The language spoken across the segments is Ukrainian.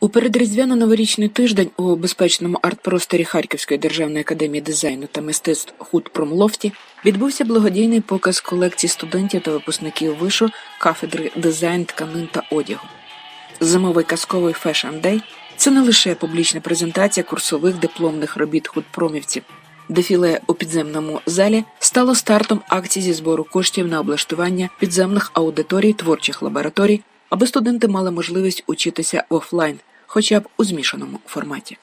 У передріздвяно-новорічний тиждень у безпечному арт-просторі Харківської державної академії дизайну та мистецтв Худпромлофті відбувся благодійний показ колекцій студентів та випускників вишу кафедри дизайн тканин та одягу. Зимовий казковий Day – це не лише публічна презентація курсових дипломних робіт худпромівців. Дефіле у підземному залі стало стартом акції зі збору коштів на облаштування підземних аудиторій творчих лабораторій, аби студенти мали можливість учитися офлайн, хоча б у змішаному форматі.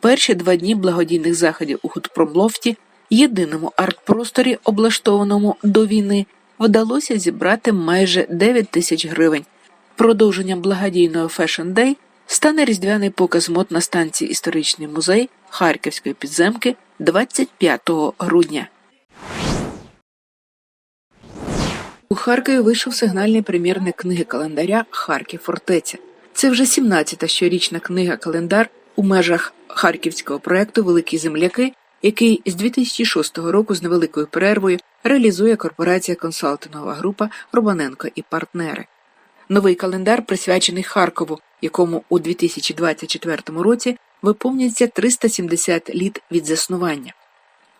Перші два дні благодійних заходів у худпромлофті, єдиному арт-просторі, облаштованому до війни, вдалося зібрати майже 9 тисяч гривень. Продовженням благодійного Day стане різдвяний показ мод на станції Історичний музей Харківської підземки 25 грудня. У Харкові вийшов сигнальний примірник книги календаря Харків фортеця. Це вже 17-та щорічна книга календар у межах харківського проекту Великі земляки, який з 2006 року з невеликою перервою реалізує корпорація консалтингова група Робаненко і партнери. Новий календар присвячений Харкову, якому у 2024 році виповнюється 370 літ від заснування.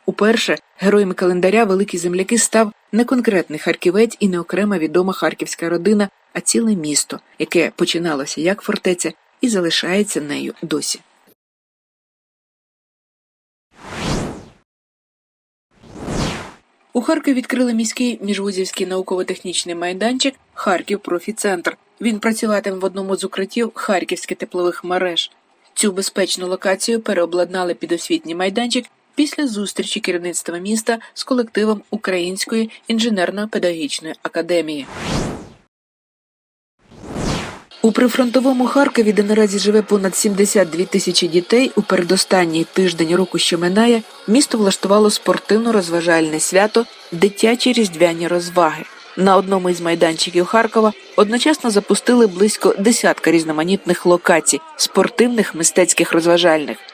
Уперше героями календаря Великі земляки став не конкретний харківець і не окрема відома харківська родина, а ціле місто, яке починалося як фортеця і залишається нею досі. У Харкові відкрили міський міжвузівський науково-технічний майданчик Харків Профіцентр. Він працюватиме в одному з укриттів харківських теплових мереж. Цю безпечну локацію переобладнали під освітній майданчик після зустрічі керівництва міста з колективом Української інженерно-педагогічної академії. У прифронтовому Харкові, де наразі живе понад 72 тисячі дітей, у передостанній тиждень року, що минає, місто влаштувало спортивно-розважальне свято Дитячі різдвяні розваги. На одному із майданчиків Харкова одночасно запустили близько десятка різноманітних локацій спортивних, мистецьких розважальних.